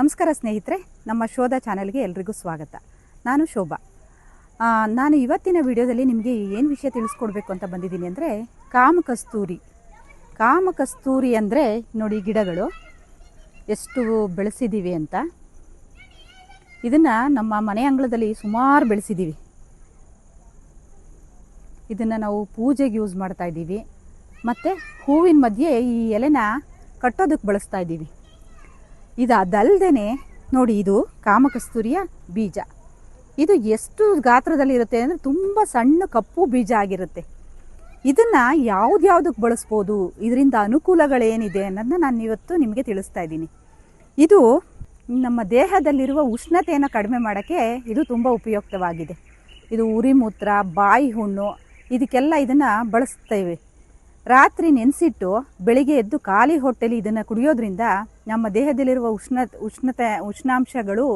ನಮಸ್ಕಾರ ಸ್ನೇಹಿತರೆ, ನಮ್ಮ ಶೋಧ ಚಾನೆಲ್ಗೆ ಎಲ್ರಿಗೂ ಸ್ವಾಗತ. ನಾನು ಶೋಭಾ. ನಾನು ಇವತ್ತಿನ ವಿಡಿಯೋದಲ್ಲಿ ನಿಮಗೆ ಏನು ವಿಷಯ ತಿಳಿಸ್ಕೊಡ್ಬೇಕು ಅಂತ ಬಂದಿದ್ದೀನಿ ಅಂದರೆ ಕಾಮಕಸ್ತೂರಿ ಕಾಮಕಸ್ತೂರಿ ಅಂದರೆ, ನೋಡಿ ಗಿಡಗಳು ಎಷ್ಟು ಬೆಳೆಸಿದ್ದೀವಿ ಅಂತ. ಇದನ್ನು ನಮ್ಮ ಮನೆ ಅಂಗಳದಲ್ಲಿ ಸುಮಾರು ಬೆಳೆಸಿದ್ದೀವಿ ಇದನ್ನು ನಾವು ಪೂಜೆಗೆ ಯೂಸ್ ಮಾಡ್ತಾ ಇದ್ದೀವಿ. ಮತ್ತು ಹೂವಿನ ಮಧ್ಯೆ ಈ ಎಲೆನ ಕಟ್ಟೋದಕ್ಕೆ ಬಳಸ್ತಾ ಇದ್ದೀವಿ. ಇದು ಅದಲ್ಲದೆ ನೋಡಿ ಇದು ಕಾಮಕಸ್ತೂರಿಯ ಬೀಜ. ಇದು ಎಷ್ಟು ಗಾತ್ರದಲ್ಲಿರುತ್ತೆ ಅಂದರೆ ತುಂಬ ಸಣ್ಣ ಕಪ್ಪು ಬೀಜ ಆಗಿರುತ್ತೆ. ಇದನ್ನು ಯಾವುದ್ಯಾವುದಕ್ಕೆ ಬಳಸ್ಬೋದು? ಇದರಿಂದ ಅನುಕೂಲಗಳೇನಿದೆ ಅನ್ನೋದನ್ನ ನಾನು ಇವತ್ತು ನಿಮಗೆ ತಿಳಿಸ್ತಾ ಇದ್ದೀನಿ. ಇದು ನಮ್ಮ ದೇಹದಲ್ಲಿರುವ ಉಷ್ಣತೆಯನ್ನು ಕಡಿಮೆ ಮಾಡೋಕ್ಕೆ ಇದು ತುಂಬ ಉಪಯುಕ್ತವಾಗಿದೆ. ಇದು ಉರಿಮೂತ್ರ ಬಾಯಿ ಹುಣ್ಣು ಇದಕ್ಕೆಲ್ಲ ಇದನ್ನು ಬಳಸ್ತೇವೆ. ರಾತ್ರಿ ನೆನೆಸಿಟ್ಟು ಬೆಳಿಗ್ಗೆ ಎದ್ದು ಖಾಲಿ ಹೊಟ್ಟೆಲಿ ಇದನ್ನು ಕುಡಿಯೋದ್ರಿಂದ ನಮ್ಮ ದೇಹದಲ್ಲಿರುವ ಉಷ್ಣ, ಉಷ್ಣತೆ, ಉಷ್ಣಾಂಶಗಳು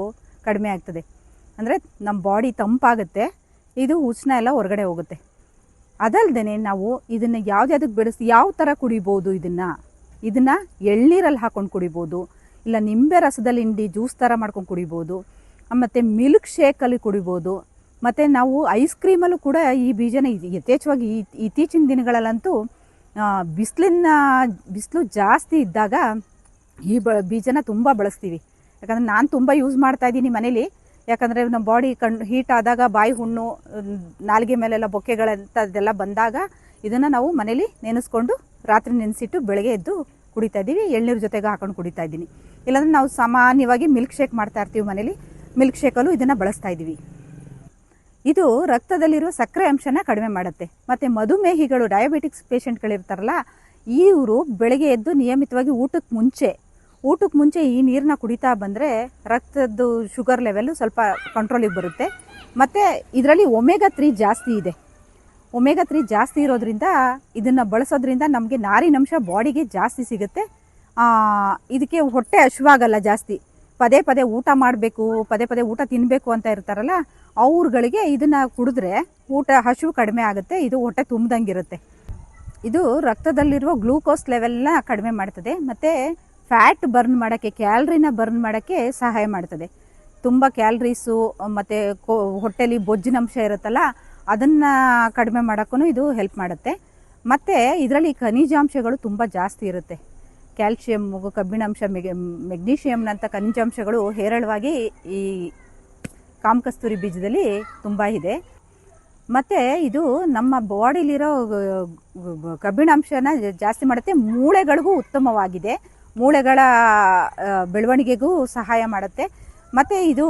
ಕಡಿಮೆ ಆಗ್ತದೆ. ಅಂದರೆ ನಮ್ಮ ಬಾಡಿ ತಂಪಾಗುತ್ತೆ, ಇದು ಉಷ್ಣ ಎಲ್ಲ ಹೊರಗಡೆ ಹೋಗುತ್ತೆ. ಅದಲ್ಲದೆ ನಾವು ಇದನ್ನು ಯಾವುದ್ಯಾವ್ದಕ್ಕೆ ಬೆಳೆಸಿ, ಯಾವ ಥರ ಕುಡಿಬೋದು ಇದನ್ನು? ಇದನ್ನು ಎಳ್ನೀರಲ್ಲಿ ಹಾಕ್ಕೊಂಡು ಕುಡಿಬೋದು, ಇಲ್ಲ ನಿಂಬೆ ರಸದಲ್ಲಿ ಹಿಂಡಿ ಜ್ಯೂಸ್ ಥರ ಮಾಡ್ಕೊಂಡು ಕುಡಿಬೋದು, ಮತ್ತು ಮಿಲ್ಕ್ ಶೇಕಲ್ಲಿ ಕುಡಿಬೋದು, ಮತ್ತು ನಾವು ಐಸ್ ಕ್ರೀಮಲ್ಲೂ ಕೂಡ ಈ ಬೀಜನ ಯಥೇಚ್ಛವಾಗಿ ಇತ್ತೀಚಿನ ದಿನಗಳಲ್ಲಂತೂ ಬಿಸಿಲಿನ, ಬಿಸಿಲು ಜಾಸ್ತಿ ಇದ್ದಾಗ ಈ ಬ, ಬೀಜನ ತುಂಬ ಬಳಸ್ತೀವಿ. ಯಾಕಂದರೆ ನಾನು ತುಂಬ ಯೂಸ್ ಮಾಡ್ತಾ ಇದ್ದೀನಿ ಮನೇಲಿ. ಯಾಕಂದರೆ ನಮ್ಮ ಬಾಡಿ ಕಣ್ ಹೀಟ್ ಆದಾಗ ಬಾಯಿ ಹುಣ್ಣು, ನಾಲಿಗೆ ಮೇಲೆಲ್ಲ ಬೊಕ್ಕೆಗಳಂಥದ್ದೆಲ್ಲ ಬಂದಾಗ ಇದನ್ನು ನಾವು ಮನೇಲಿ ನೆನೆಸ್ಕೊಂಡು ರಾತ್ರಿ ನೆನೆಸಿಟ್ಟು ಬೆಳಗ್ಗೆ ಎದ್ದು ಕುಡಿತಾ ಇದ್ದೀವಿ. ಎಳ್ನೀರು ಜೊತೆಗೆ ಹಾಕೊಂಡು ಕುಡಿತಾ ಇದ್ದೀನಿ. ಇಲ್ಲಾಂದರೆ ನಾವು ಸಾಮಾನ್ಯವಾಗಿ ಮಿಲ್ಕ್ ಶೇಕ್ ಮಾಡ್ತಾ ಇರ್ತೀವಿ ಮನೇಲಿ. ಮಿಲ್ಕ್ ಶೇಕಲ್ಲೂ ಇದನ್ನು ಬಳಸ್ತಾ ಇದ್ದೀವಿ. ಇದು ರಕ್ತದಲ್ಲಿರುವ ಸಕ್ಕರೆ ಅಂಶನ ಕಡಿಮೆ ಮಾಡುತ್ತೆ. ಮತ್ತು ಮಧುಮೇಹಿಗಳು ಡಯಾಬಿಟಿಕ್ಸ್ ಪೇಷಂಟ್ಗಳಿರ್ತಾರಲ್ಲ ಇವರು ಬೆಳಗ್ಗೆ ಎದ್ದು ನಿಯಮಿತವಾಗಿ ಊಟಕ್ಕೆ ಮುಂಚೆ ಊಟಕ್ಕೆ ಮುಂಚೆ ಈ ನೀರನ್ನ ಕುಡಿತಾ ಬಂದರೆ ರಕ್ತದ್ದು ಶುಗರ್ ಲೆವೆಲ್ಲು ಸ್ವಲ್ಪ ಕಂಟ್ರೋಲಿಗೆ ಬರುತ್ತೆ. ಮತ್ತು ಇದರಲ್ಲಿ ಒಮೆಗಾ ತ್ರೀ ಜಾಸ್ತಿ ಇದೆ. ಒಮೆಗಾ ತ್ರೀ ಜಾಸ್ತಿ ಇರೋದ್ರಿಂದ, ಇದನ್ನು ಬಳಸೋದ್ರಿಂದ ನಮಗೆ ನಾರಿನಂಶ ಬಾಡಿಗೆ ಜಾಸ್ತಿ ಸಿಗುತ್ತೆ. ಇದಕ್ಕೆ ಹೊಟ್ಟೆ ಹಶುವಾಗಲ್ಲ ಜಾಸ್ತಿ. ಪದೇ ಪದೇ ಊಟ ಮಾಡಬೇಕು, ಪದೇ ಪದೇ ಊಟ ತಿನ್ನಬೇಕು ಅಂತ ಇರ್ತಾರಲ್ಲ, ಅವ್ರುಗಳಿಗೆ ಇದನ್ನು ಕುಡಿದ್ರೆ ಊಟ ಹಸಿವು ಕಡಿಮೆ ಆಗುತ್ತೆ, ಇದು ಹೊಟ್ಟೆ ತುಂಬ್ದಂಗಿರುತ್ತೆ. ಇದು ರಕ್ತದಲ್ಲಿರುವ ಗ್ಲೂಕೋಸ್ ಲೆವೆಲ್ನ ಕಡಿಮೆ ಮಾಡ್ತದೆ, ಮತ್ತು ಫ್ಯಾಟ್ ಬರ್ನ್ ಮಾಡೋಕ್ಕೆ, ಕ್ಯಾಲ್ರಿನ ಬರ್ನ್ ಮಾಡೋಕ್ಕೆ ಸಹಾಯ ಮಾಡ್ತದೆ. ತುಂಬ ಕ್ಯಾಲ್ರೀಸು, ಮತ್ತು ಕೋ, ಹೊಟ್ಟೆಲಿ ಬೊಜ್ಜಿನಂಶ ಇರುತ್ತಲ್ಲ, ಅದನ್ನು ಕಡಿಮೆ ಮಾಡೋಕ್ಕೂ ಇದು ಹೆಲ್ಪ್ ಮಾಡುತ್ತೆ. ಮತ್ತು ಇದರಲ್ಲಿ ಖನಿಜಾಂಶಗಳು ತುಂಬ ಜಾಸ್ತಿ ಇರುತ್ತೆ. ಕ್ಯಾಲ್ಶಿಯಮ್ ಕಬ್ಬಿಣಾಂಶ ಮೆಗ್ ಮೆಗ್ನೀಷಿಯಮ್ನಂಥ ಖನಿಜಾಂಶಗಳು ಹೇರಳವಾಗಿ ಈ ಕಾಮಕಸ್ತೂರಿ ಬೀಜದಲ್ಲಿ ತುಂಬ ಇದೆ. ಮತ್ತು ಇದು ನಮ್ಮ ಬಾಡಿಲಿರೋ ಕಬ್ಬಿಣಾಂಶನ ಜಾಸ್ತಿ ಮಾಡುತ್ತೆ. ಮೂಳೆಗಳಿಗೂ ಉತ್ತಮವಾಗಿದೆ. ಮೂಳೆಗಳ ಬೆಳವಣಿಗೆಗೂ ಸಹಾಯ ಮಾಡುತ್ತೆ. ಮತ್ತು ಇದು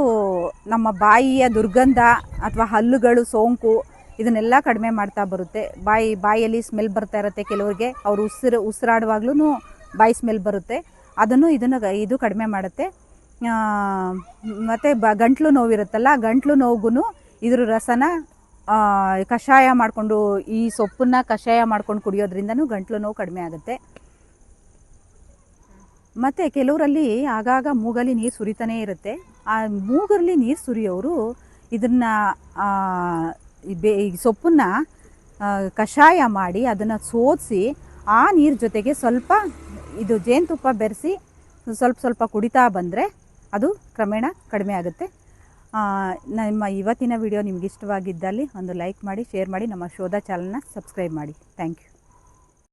ನಮ್ಮ ಬಾಯಿಯ ದುರ್ಗಂಧ ಅಥವಾ ಹಲ್ಲುಗಳು, ಸೋಂಕು ಇದನ್ನೆಲ್ಲ ಕಡಿಮೆ ಮಾಡ್ತಾ ಬರುತ್ತೆ. ಬಾಯಿ ಬಾಯಲ್ಲಿ ಸ್ಮೆಲ್ ಬರ್ತಾ ಇರುತ್ತೆ ಕೆಲವರಿಗೆ. ಅವರು ಉಸಿರು ಉಸಿರಾಡುವಾಗ್ಲೂ ಬಾಯಿ ಸ್ಮೆಲ್ ಬರುತ್ತೆ. ಅದನ್ನು ಇದನ್ನು ಇದು ಕಡಿಮೆ ಮಾಡುತ್ತೆ. ಮತ್ತು ಬ ಗಂಟ್ಲು ನೋವಿರುತ್ತಲ್ಲ ಗಂಟ್ಲು ನೋವಿಗೂ ಇದ್ರ ರಸನ ಕಷಾಯ ಮಾಡಿಕೊಂಡು, ಈ ಸೊಪ್ಪನ್ನ ಕಷಾಯ ಮಾಡ್ಕೊಂಡು ಕುಡಿಯೋದ್ರಿಂದನೂ ಗಂಟ್ಲು ನೋವು ಕಡಿಮೆ ಆಗುತ್ತೆ. ಮತ್ತು ಕೆಲವರಲ್ಲಿ ಆಗಾಗ ಮೂಗಲ್ಲಿ ನೀರು ಸುರಿತಾನೇ ಇರುತ್ತೆ. ಆ ಮೂಗರಲ್ಲಿ ನೀರು ಸುರಿಯೋರು ಇದನ್ನು ಈ ಸೊಪ್ಪನ್ನ ಕಷಾಯ ಮಾಡಿ ಅದನ್ನು ಸೋದಿಸಿ ಆ ನೀರು ಜೊತೆಗೆ ಸ್ವಲ್ಪ ಇದು ಜೇನುತುಪ್ಪ ಬೆರೆಸಿ ಸ್ವಲ್ಪ ಸ್ವಲ್ಪ ಕುಡಿತಾ ಬಂದರೆ ಅದು ಕ್ರಮೇಣ ಕಡಿಮೆ ಆಗುತ್ತೆ. ನಮ್ಮ ಇವತ್ತಿನ ವಿಡಿಯೋ ನಿಮ್ಗೆ ಇಷ್ಟವಾಗಿದ್ದಲ್ಲಿ ಒಂದು ಲೈಕ್ ಮಾಡಿ ಶೇರ್ ಮಾಡಿ, ನಮ್ಮ ಶೋಧ ಚಾನಲ್ನ ಸಬ್ಸ್ಕ್ರೈಬ್ ಮಾಡಿ. Thank you